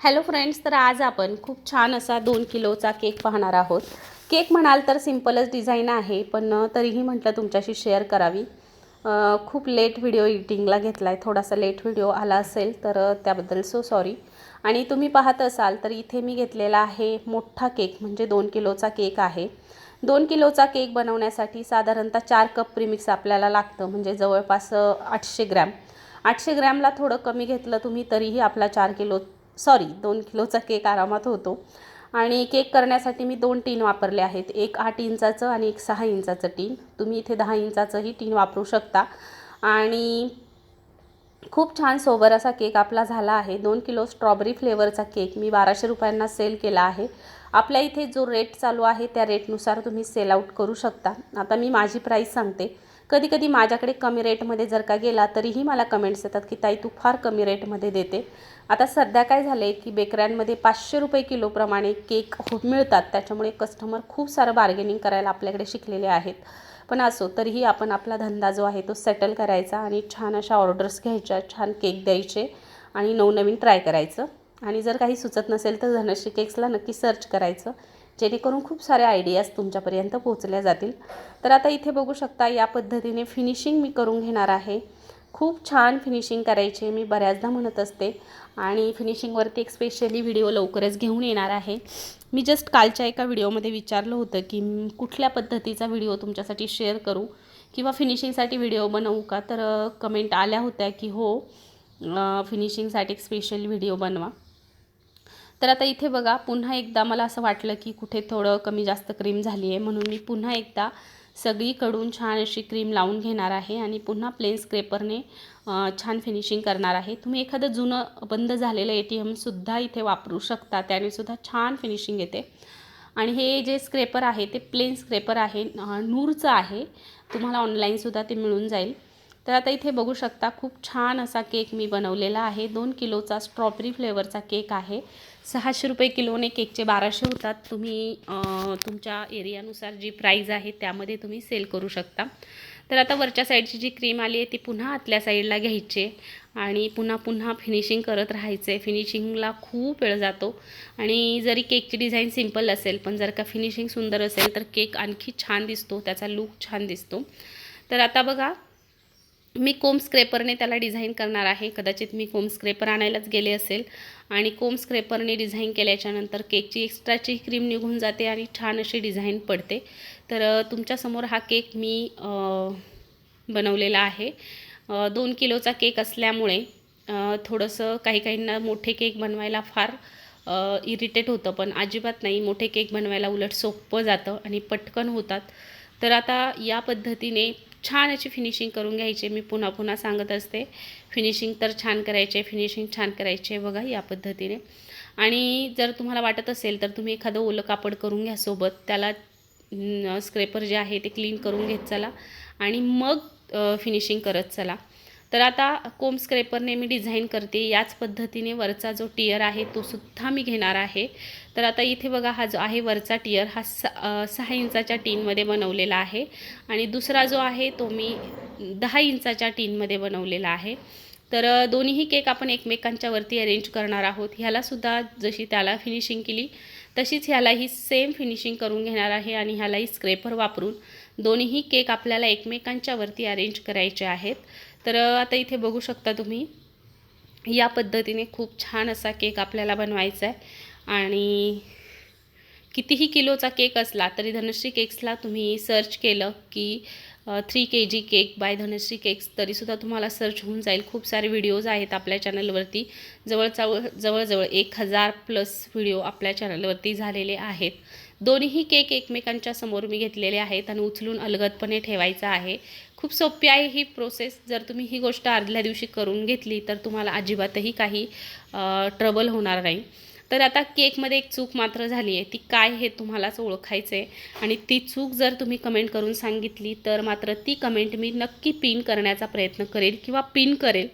Hello friends तर आज आपण खूप छान असा दोन किलोचा केक पाहणार आहोत. केक म्हणाल तर सिम्पलच डिझाईन आहे पण तरीही म्हटलं तुमच्याशी शेअर करावी. खूप लेट व्हिडिओ एडिटिंगला घेतला आहे थोडासा लेट व्हिडिओ आला असेल तर त्याबद्दल सो सॉरी आणि तुम्ही पाहत असाल तर इथे मी घेतलेला आहे मोठा केक म्हणजे दोन किलोचा केक आहे. दोन किलोचा केक बनवण्यासाठी साधारणतः चार कप प्रिमिक्स आपल्याला लागतं म्हणजे जवळपास आठशे ग्रॅम. आठशे ग्रॅमला थोडं कमी घेतलं तुम्ही तरीही आपला चार किलो सॉरी दोन किलोचा केक आरामात होतो. आणि केक करण्यासाठी मी दोन टीन वापरले आहेत. एक आठ इंचाचं आणि एक सहा इंचाचं टीन. तुम्ही इथे दहा इंचाचंही टीन वापरू शकता. आणि खूप छान सोबर असा केक आपला झाला आहे. दोन किलो स्ट्रॉबेरी फ्लेवरचा केक मी बाराशे रुपयांना सेल केला आहे. आपल्या इथे जो रेट चालू आहे त्या रेटनुसार तुम्ही सेल आउट करू शकता. आता मी माझी प्राईस सांगते. कधी कधी माझ्याकडे कमी रेटमध्ये जर का गेला तरीही मला कमेंट्स येतात की ताई तू फार कमी रेटमध्ये देते. आता सध्या काय झालं आहे की बेकऱ्यांमध्ये पाचशे रुपये किलोप्रमाणे केक हो मिळतात. त्याच्यामुळे कस्टमर खूप सारं बार्गेनिंग करायला आपल्याकडे शिकलेले आहेत. पण असो तरीही आपण आपला धंदा जो आहे तो सेटल करायचा आणि छान अशा ऑर्डर्स घ्यायच्या छान केक द्यायचे आणि नवनवीन ट्राय करायचं. आणि जर काही सुचत नसेल तर धनश्री केक्सला नक्की सर्च करायचं. जेणेकरून खूप सारे आयडियाज तुमच्यापर्यंत पोहोचल्या जातील. तर आता इथे बघू शकता या पद्धतीने फिनिशिंग मी करून घेणार आहे. खूप छान फिनिशिंग करायची मी बऱ्याचदा म्हणत असते. आणि फिनिशिंगवरती एक स्पेशली व्हिडिओ लवकरच घेऊन येणार आहे. मी जस्ट कालच्या एका व्हिडिओमध्ये विचारलं होतं की कुठल्या पद्धतीचा व्हिडिओ तुमच्यासाठी शेअर करू? किंवा फिनिशिंगसाठी व्हिडिओ बनवू का? तर कमेंट आल्या होत्या की हो फिनिशिंगसाठी एक स्पेशल व्हिडिओ बनवा. तर आता इथे बघा पुन्हा एकदा मला असं वाटलं की कुठे थोडं कमी जास्त क्रीम झाली आहे म्हणून मी पुन्हा एकदा सगळीकडून छान अशी क्रीम लावून घेणार आहे आणि पुन्हा प्लेन स्क्रेपरने छान फिनिशिंग करणार आहे. तुम्ही एखादं जुनं बंद झालेलं ए टी एमसुद्धा इथे वापरू शकता. त्यानेसुद्धा छान फिनिशिंग येते. आणि हे जे स्क्रेपर आहे ते प्लेन स्क्रेपर आहे नूरचं आहे. तुम्हाला ऑनलाईनसुद्धा ते मिळून जाईल. तर आता इथे बघू शकता खूप छान असा केक मी बनवलेला आहे. दोन किलोचा स्ट्रॉबेरी फ्लेवरचा केक आहे. सहाशे रुपये किलोने केकचे बाराशे होतात. तुम्ही तुमच्या एरियानुसार जी प्राईज आहे त्यामध्ये तुम्ही सेल करू शकता. तर आता वरच्या साईडची जी क्रीम आली आहे ती पुन्हा आतल्या साईडला घ्यायची आणि पुन्हा पुन्हा फिनिशिंग करत राहायचं आहे फिनिशिंगला खूप वेळ जातो. आणि जरी केकची डिझाईन सिंपल असेल पण जर का फिनिशिंग सुंदर असेल तर केक आणखी छान दिसतो. त्याचा लूक छान दिसतो. तर आता बघा मी कोम स्क्रेपरने त्याला डिझाईन करणार आहे. कदाचित मी कोम स्क्रेपर आणायलाच गेले असेल. आणि कोम स्क्रेपरने डिझाईन केल्याच्यानंतर केकची एक्स्ट्राची क्रीम निघून जाते आणि छान अशी डिझाईन पडते. तर तुमच्यासमोर हा केक मी बनवलेला आहे. दोन किलोचा केक असल्यामुळे थोडंसं काही काहींना मोठे केक बनवायला फार इरिटेट होतं. पण अजिबात नाही. मोठे केक बनवायला उलट सोपं जातं आणि पटकन होतात. तर आता या पद्धतीने छान अशी फिनिशिंग करून घ्यायची मी पुन्हा पुन्हा सांगत असते. फिनिशिंग तर छान करायचे फिनिशिंग छान करायचे बघा या पद्धतीने. आणि जर तुम्हाला वाटत असेल तर तुम्ही एखादं ओलं कापड करून घ्या सोबत. त्याला स्क्रेपर जे आहे ते क्लीन करून घेत चला. आणि मग फिनिशिंग करत चला. तर आता कोम स्क्रेपरने मी डिझाईन करते. याच पद्धतीने वरचा जो टियर आहे तो सुद्धा मी घेणार आहे. तर आता इथे बघा हा जो आहे वरचा टियर हा स सहा इंचाच्या टीनमध्ये बनवलेला आहे. आणि दुसरा जो आहे तो मी दहा इंचाच्या टीनमध्ये बनवलेला आहे. तर दोन्हीही केक आपण एकमेकांच्या वरती अरेंज करणार आहोत. ह्यालासुद्धा जशी त्याला फिनिशिंग केली तशीच ह्यालाही सेम फिनिशिंग करून घेणार आहे आणि ह्यालाही स्क्रेपर वापरून दोन्हीही केक आपल्याला एकमेकांच्या वरती अरेंज करायचे आहेत. तर आता इथे बघू शकता तुम्ही या पद्धतीने खूप छान असा केक आपल्याला बनवायचा आहे आणि कितीही किलोचा केक असला तरी धनश्री केक्सला तुम्ही सर्च केलं की three K G cake by Dhanashree cakes तरीसुद्धा तुम्हाला सर्च होऊन जाईल. खूप सारे व्हिडिओज आहेत आपल्या चॅनलवरती. जवळचा जवळजवळ एक हजार प्लस व्हिडिओ आपल्या चॅनलवरती झालेले आहेत. दोन्हीही केक एकमेकांच्या समोर मी घेतलेले आहेत आणि उचलून अलगदपणे ठेवायचा आहे. खूप सोपी आहे ही प्रोसेस जर तुम्ही ही गोष्ट आदल्या दिवशी करून घेतली तर तुम्हाला अजिबातही काही ट्रबल होणार नाही. तर आता केकमध्ये एक चूक मात्र झाली आहे. ती काय हे तुम्हालाच ओळखायचं आहे आणि ती चूक जर तुम्ही कमेंट करून सांगितली तर मात्र ती कमेंट मी नक्की पिन करण्याचा प्रयत्न करेल किंवा पिन करेल.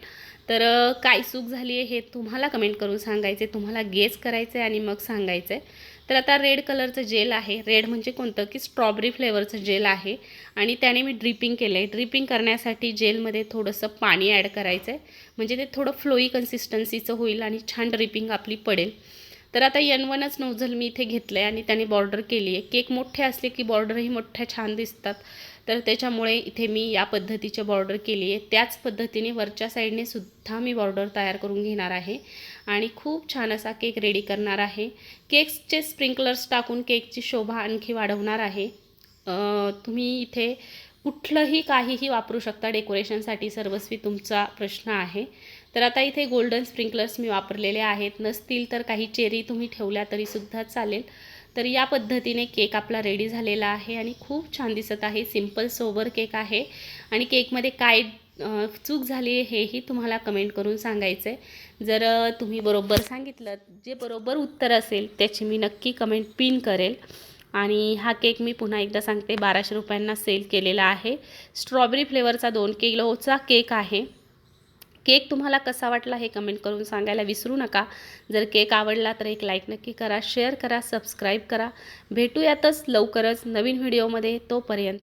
तर काय चूक झाली आहे हे तुम्हाला कमेंट करून सांगायचे तुम्हाला गेस करायचं आहे आणि मग सांगायचं आहे तर आता रेड कलरचं जेल आहे. रेड म्हणजे कोणतं? की स्ट्रॉबेरी फ्लेवरचं जेल आहे. आणि त्याने मी ड्रिपिंग केलं आहे ड्रिपिंग करण्यासाठी जेलमध्ये थोडंसं पाणी ॲड करायचं आहे म्हणजे ते थोडं फ्लोई कन्सिस्टन्सीचं होईल आणि छान ड्रिपिंग आपली पडेल. तर आता यन वनच नोझल मी इथे घेतलं आहे आणि त्याने बॉर्डर केली आहे. केक मोठे असले की बॉर्डरही मोठ्या छान दिसतात. तर त्याच्यामुळे इथे मी या पद्धतीचे बॉर्डर केली आहे. त्याच पद्धतीने वरच्या साईडने सुद्धा मी बॉर्डर तयार करून घेणार आहे. आणि खूप छान असा केक रेडी करणार आहे. केक्सचे स्प्रिंकलर्स टाकून केकची शोभा आणखी वाढवणार आहे. तुम्ही इथे कुठलंही काहीही वापरू शकता डेकोरेशनसाठी सर्वस्वी तुमचा प्रश्न आहे. तर आता इथे गोल्डन स्प्रिंकलर्स मी वापरलेले आहेत. नसतील तर काही चेरी तुम्ही ठेवल्या तरीसुद्धा चालेल. तर या पद्धतीने केक आपला रेडी झालेला आहे आणि खूप छान दिसत आहे. सिंपल सोबर केक आहे. आणि केकमध्ये काय चूक झाली आहे हेही तुम्हाला कमेंट करून सांगायचं आहे जर तुम्ही बरोबर सांगितलं जे बरोबर उत्तर असेल त्याची मी नक्की कमेंट पिन करेल. आणि हा केक मी पुन्हा एकदा सांगते बाराशे रुपयांना सेल केलेला आहे. स्ट्रॉबेरी फ्लेवरचा दोन किलोचा केक आहे. केक तुम्हाला कसा वाटला हे कमेंट करून सांगायला विसरू नका. जर केक आवडला तर एक लाईक नक्की करा शेअर करा सबस्क्राईब करा. भेटूयातच लवकरच नवीन व्हिडिओमध्ये तोपर्यंत.